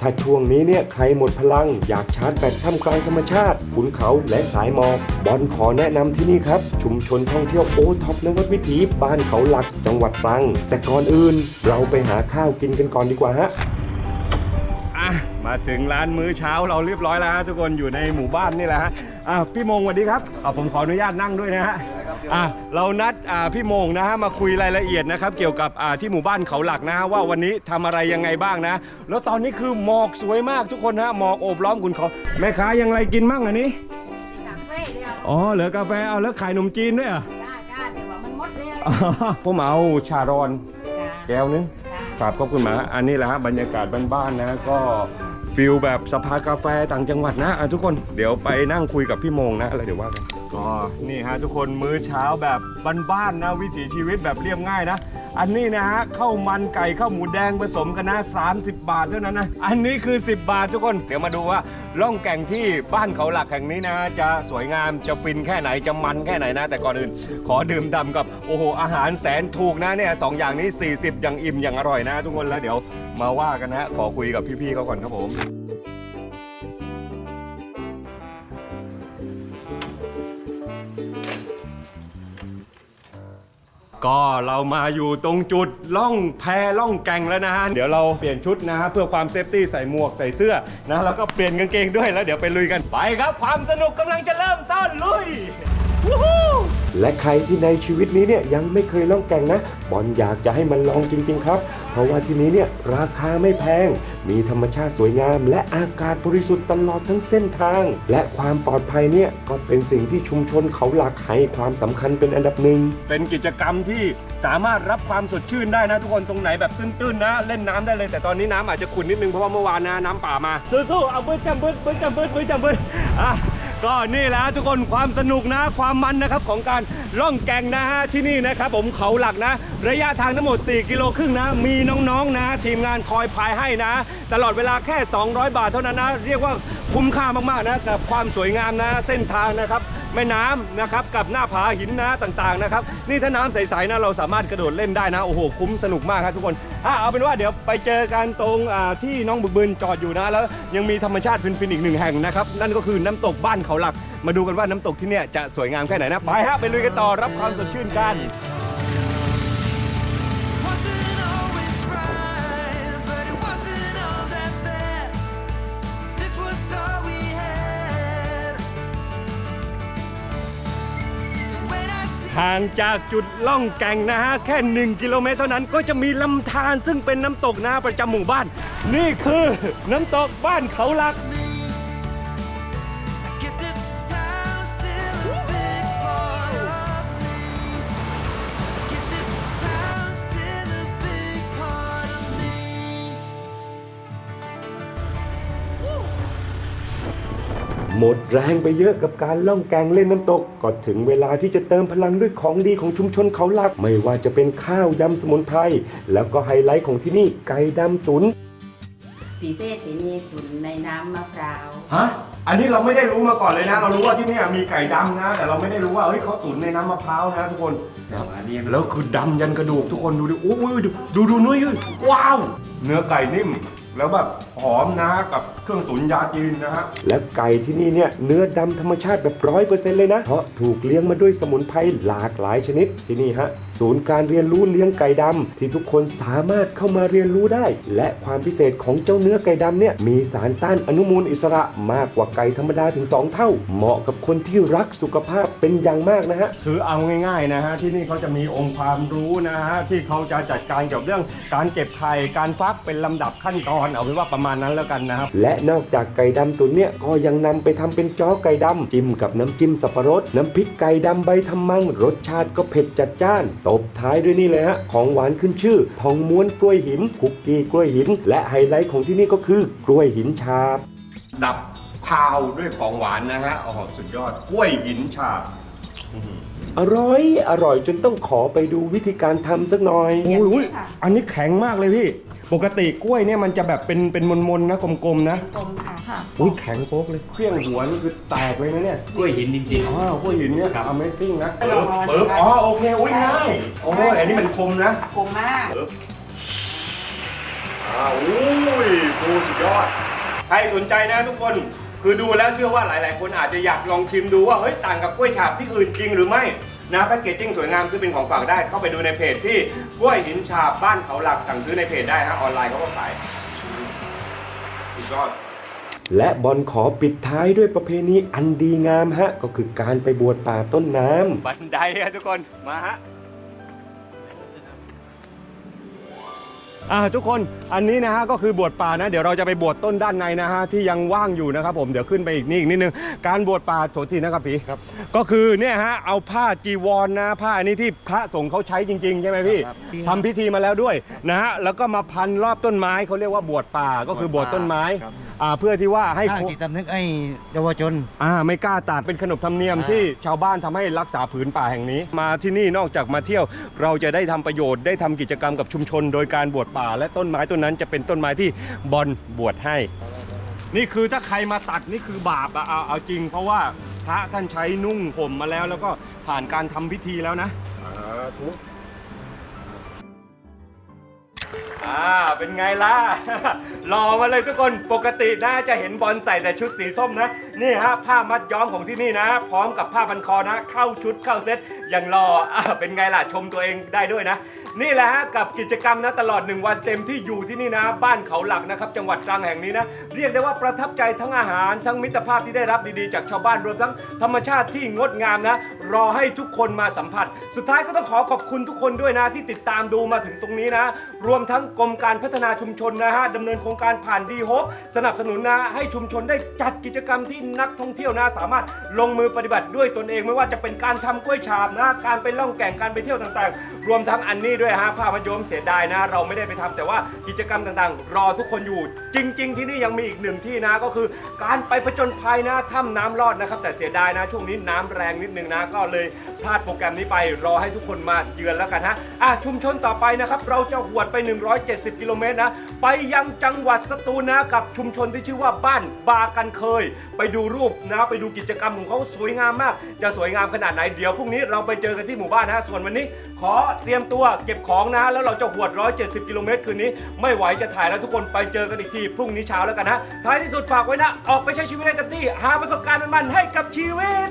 ถ้าช่วงนี้เนี่ยใครหมดพลัง อยากชาร์จแบตท่ามกลางธรรมชาติขุนเขาและสายหมอกบอลขอแนะนำที่นี่ครับ ชุมชนท่องเที่ยวโอท็อปนวัดวิถีบ้านเขาหลักจังหวัดตรัง แต่ก่อนอื่น เราไปหาข้าวกินกันก่อนดีกว่าฮะอะมาถึงร้านมื้อเช้าเราเรียบร้อยแล้วฮะทุกคนอยู่ในหมู่บ้านนี่แหละฮะอะพี่มงสวัสดีครับอะผมขออนุญาตนั่งด้วยนะฮะ อะเรานัดอ่าพี่มงนะฮะมาคุยรายละเอียดนะครับ เกี่ยวกับอ่าที่หมู่บ้านเขาหลักนะฮะว่าวันนี้ทำอะไรยังไงบ้างนะ แล้วตอนนี้คือหมอกสวยมากทุกคนฮะหมอกโอบล้อมคุณเขาแม่ค้ายังไรกินมั่งอันนี้ กาแฟเดียวอ๋อเหลือกาแฟเอาแล้วขายขนมจีนด้วยเหรอะจ้าจ้าแต่ว่ามันหมดเลยผมเอาชารอนจ้าแก้วนึง จ้าครับขอบคุณหมา อันนี้แหละฮะบรรยากาศบ้านๆนะก็ฟิลแบบสภากาแฟต่างจังหวัดนะอะทุกคนเดี๋ยวไปนั่งคุยกับพี่โมงนะอะไรเดี๋ยวว่ากัน ก็นี่ฮะทุกคนมื้อเช้าแบบบ้านๆนะวิถีชีวิตแบบเรียบง่ายนะ อันนี้นะฮะข้าวมันไก่ข้าวหมูแดงผสมกันนะ30 บาทเท่านั้นนะ อันนี้คือ 10 บาททุกคน เดี๋ยวมาดูว่าล่องแก่งที่บ้านเขาหลักแห่งนี้นะ จะสวยงามจะฟินแค่ไหนจะมันแค่ไหนนะ แต่ก่อนอื่น ขอดื่มด่ำกับโอ้โหอาหารแสนถูกนะเนี่ยสองอย่างนี้ 40 อย่างอิ่มอย่างอร่อยนะ ทุกคนแล้วเดี๋ยวมาว่ากันนะขอคุยกับพี่ๆเขาก่อนครับผม ก็เรามาอยู่ตรงจุดล่องแพล่องแกงแล้วนะฮะ เดี๋ยวเราเปลี่ยนชุดนะฮะเพื่อความเซฟตี้ใส่หมวกใส่เสื้อนะแล้วก็เปลี่ยนกางเกงด้วยแล้วเดี๋ยวไปลุยกัน ไปครับความสนุกกำลังจะเริ่มต้นลุยวู้ฮู้และใครที่ในชีวิตนี้เนี่ยยังไม่เคยล่องแก่งนะ บอลอยากจะให้มันลองจริง ๆ ครับเพราะว่าที่นี้เนี่ยราคาไม่แพง มีธรรมชาติสวยงาม และอากาศบริสุทธิ์ตลอดทั้งเส้นทาง และความปลอดภัยเนี่ยก็เป็นสิ่งที่ชุมชนเขาหลักให้ความสำคัญเป็นอันดับหนึ่ง เป็นกิจกรรมที่สามารถรับความสดชื่นได้นะทุกคนตรงไหนแบบตื้นๆนะ เล่นน้ำได้เลย แต่ตอนนี้น้ำอาจจะขุ่นนิดนึงเพราะว่าเมื่อวานนะน้ำป่ามาสู้ๆเอาบึ้ดจำบึ้ดบึ้ดจำบึ้ดบึ้ดจำบึ้ดอะ ก็นี่แหละทุกคนความสนุกนะความมันนะครับของการล่องแก่งนะฮะที่นี่นะครับผมเขาหลักนะ ระยะทางทั้งหมด 4 กิโลครึ่งนะ มีน้องๆนะ ทีมงานคอยพายให้นะ ตลอดเวลาแค่ 200 บาทเท่านั้นนะ เรียกว่าคุ้มค่ามากๆนะกับความสวยงามนะเส้นทางนะครับ แม่น้ำนะครับกับหน้าผาหินนะต่างๆนะครับนี่ถ้าน้ำใสๆนะเราสามารถกระโดดเล่นได้นะโอ้โหคุ้มสนุกมากครับทุกคนอะเอาเป็นว่าเดี๋ยวไปเจอกันตรงอ่าที่น้องบึกบึนจอดอยู่นะ แล้วยังมีธรรมชาติฟินๆอีกหนึ่งแห่งนะครับนั่นก็คือน้ำตกบ้านเขาหลัก มาดูกันว่าน้ำตกที่เนี่ยจะสวยงามแค่ไหนนะไปฮะไปลุยกันต่อรับความสดชื่นกัน ห่างจากจุดล่องแก่งนะฮะแค่ 1 กิโลเมตรเท่านั้นก็จะมีลำธารซึ่งเป็นน้ำตกนะประจำหมู่บ้าน นี่คือน้ำตกบ้านเขาหลัก หมดแรงไปเยอะกับการล่องแกงเล่นน้ำตก ก็ถึงเวลาที่จะเติมพลังด้วยของดีของชุมชนเขาหลัก ไม่ว่าจะเป็นข้าวยำสมุนไพรแล้วก็ไฮไลท์ของที่นี่ไก่ดำตุนพิเศษที่นี่ตุ๋นในน้ำมะพร้าวฮะอันนี้เราไม่ได้รู้มาก่อนเลยนะ เรารู้ว่าที่เนี่ยมีไก่ดำนะ แต่เราไม่ได้รู้ว่าเฮ้ยเขาตุ๋นในน้ำมะพร้าวนะทุกคนแล้วคือดำยันกระดูกทุกคนดูดิโอ้ยดูดูดูเนื้อยืดว้าว เนื้อไก่นิ่ม แล้วแบบหอมนะกับเครื่องตุ๋นยาจีนนะฮะ และไก่ที่นี่เนี่ยเนื้อดำธรรมชาติแบบร้อยเปอร์เซ็นต์เลยนะ เพราะถูกเลี้ยงมาด้วยสมุนไพรหลากหลายชนิดที่นี่ฮะ ศูนย์การเรียนรู้เลี้ยงไก่ดำที่ทุกคนสามารถเข้ามาเรียนรู้ได้ และความพิเศษของเจ้าเนื้อไก่ดำเนี่ยมีสารต้านอนุมูลอิสระมากกว่าไก่ธรรมดาถึง 2 เท่า เหมาะกับคนที่รักสุขภาพเป็นอย่างมากนะฮะคือเอาง่ายๆนะฮะที่นี่เขาจะมีองค์ความรู้นะฮะที่เขาจะจัดการเกี่ยวกับเรื่องการเก็บไข่การฟักเป็นลำดับขั้นตอนเอาเป็นว่าประมาณนั้นแล้วกันนะครับ และนอกจากไก่ดำตุ๋นเนี่ยก็ยังนำไปทำเป็นจ้อไก่ดำจิ้มกับน้ำจิ้มสับปะรด น้ำพริกไก่ดำใบทำมังรสชาติก็เผ็ดจัดจ้าน ตบท้ายด้วยนี่เลยฮะของหวานขึ้นชื่อ ทองม้วนกล้วยหินคุกกี้กล้วยหิน และไฮไลท์ของที่นี่ก็คือกล้วยหินชาบดับคาวด้วยของหวานนะฮะโอ้โหสุดยอดกล้วยหินฉาบอร่อยอร่อยจนต้องขอไปดูวิธีการทำสักหน่อยอุ้ยอันนี้แข็งมากเลยพี่ ปกติกล้วยเนี่ยมันจะแบบเป็นเป็นมนๆนะกลมๆนะกลมค่ะค่ะอุ้ยแข็งโป๊กเลยเครื่องหัวนี่คือแตกเลยนะเนี่ยกล้วยหินจริงอ๋อกล้วยหินเนี่ย Amazing นะลองเอาปึ๊บอ๋อโอเคอุ้ยง่ายโอ้ยอันนี้มันคมนะกลมมากอ่อ้าวอุ้ยดูสุดยอด ใครสนใจนะทุกคน คือดูแล้วเชื่อว่าหลาย ๆ คนอาจจะอยากลองชิมดูว่าเฮ้ยต่างกับกล้วยฉาบที่อื่นจริงหรือไม่ นะแพ็กเกจจิ้งสวยงามซื้อเป็นของฝากได้ เข้าไปดูในเพจที่กล้วยหินฉาบบ้านเขาหลักสั่งซื้อในเพจได้ฮะออนไลน์เขาก็ขายสุดยอดและบอลขอปิดท้ายด้วยประเพณีอันดีงามฮะ ก็คือการไปบวชป่าต้นน้ำบันไดฮะทุกคนมาฮะ อ่าทุกคนอันนี้นะฮะก็คือบวชป่านะเดี๋ยวเราจะไปบวชต้นด้านในนะฮะที่ยังว่างอยู่นะครับผมเดี๋ยวขึ้นไปอีกนี่อีกนิดนึงการบวชป่าโถทีนะครับพี่ครับก็คือเนี่ยฮะเอาผ้าจีวรนะผ้าอันนี้ที่พระสงฆ์เขาใช้จริงๆใช่ไหมพี่ครับทำพิธีมาแล้วด้วยนะฮะแล้วก็มาพันรอบต้นไม้เขาเรียกว่าบวชป่าก็คือบวชต้นไม้ ครับ อ่าเพื่อที่ว่าให้สร้างจิตสำนึกให้เยาวชน อ่าไม่กล้าตัดเป็นขนบธรรมเนียมอ่า ที่ชาวบ้านทำให้รักษาผืนป่าแห่งนี้ มาที่นี่นอกจากมาเที่ยว เราจะได้ทำประโยชน์ได้ทำกิจกรรมกับชุมชน โดยการบวชป่า และต้นไม้ต้นนั้นจะเป็นต้นไม้ที่บอลบวชให้ นี่คือถ้าใครมาตัดนี่คือบาปอะเอาเอาจริง เพราะว่าพระท่านใช้นุ่งห่มมาแล้ว แล้วก็ผ่านการทำพิธีแล้วนะทุก อ่า เป็นไงล่ะ รอมาเลยทุกคน ปกตินะจะเห็นบอลใส่แต่ชุดสีส้มนะ นี่ฮะผ้ามัดย้อมของที่นี่นะ พร้อมกับผ้าพันคอนะ เข้าชุดเข้าเซตอย่างรออ่าเป็นไงล่ะ ชมตัวเองได้ด้วยนะ นี่แหละฮะ กับกิจกรรมนะตลอด 1 วันเต็มที่อยู่ที่นี่นะ บ้านเขาหลักนะครับ จังหวัดตรังแห่งนี้นะ เรียกได้ว่าประทับใจทั้งอาหาร ทั้งมิตรภาพที่ได้รับดีๆ จากชาวบ้านรวมทั้งธรรมชาติที่งดงามนะ รอให้ทุกคนมาสัมผัส สุดท้ายก็ต้องขอขอบคุณทุกคนด้วยนะที่ติดตามดูมาถึงตรงนี้นะ รวมทั้งกรมการพัฒนาชุมชนนะฮะดำเนินโครงการผ่านดีโฮปสนับสนุนนะให้ชุมชนได้จัดกิจกรรมที่นักท่องเที่ยวนะสามารถลงมือปฏิบัติด้วยตนเองไม่ว่าจะเป็นการทำกล้วยฉาบนะการไปล่องแก่งการไปเที่ยวต่างๆ รวมทั้งอันนี้ด้วยฮะภาพยนตร์เสียดายนะ เราไม่ได้ไปทำแต่ว่ากิจกรรมต่างๆ รอทุกคนอยู่ จริง ๆ ที่นี่ยังมีอีกหนึ่งที่นะก็คือ การไปผจญภัยนะถ้ำน้ำรอดนะครับ แต่เสียดายนะช่วงนี้น้ำแรงนิดนึงนะก็เลยพลาดโปรแกรมนี้ไปรอให้ทุกคนมาเยือนแล้วกันฮะอะชุมชนต่อไปนะครับเราจะหวดไป170 กิโลเมตรนะ ไปยังจังหวัดสตูลนะกับชุมชนที่ชื่อว่าบ้านบากันเคย ไปดูรูปนะไปดูกิจกรรมของเขาสวยงามมาก จะสวยงามขนาดไหนเดี๋ยวพรุ่งนี้เราไปเจอกันที่หมู่บ้านนะส่วนวันนี้ ขอเตรียมตัวเก็บของนะ แล้วเราจะหวด 170 กิโลเมตรคืนนี้ ไม่ไหวจะถ่ายแล้วทุกคนไปเจอกันอีกทีพรุ่งนี้เช้าแล้วกันนะท้ายที่สุดฝากไว้นะ ออกไปใช้ชีวิตให้เต็มที่หาประสบการณ์มันๆให้กับชีวิต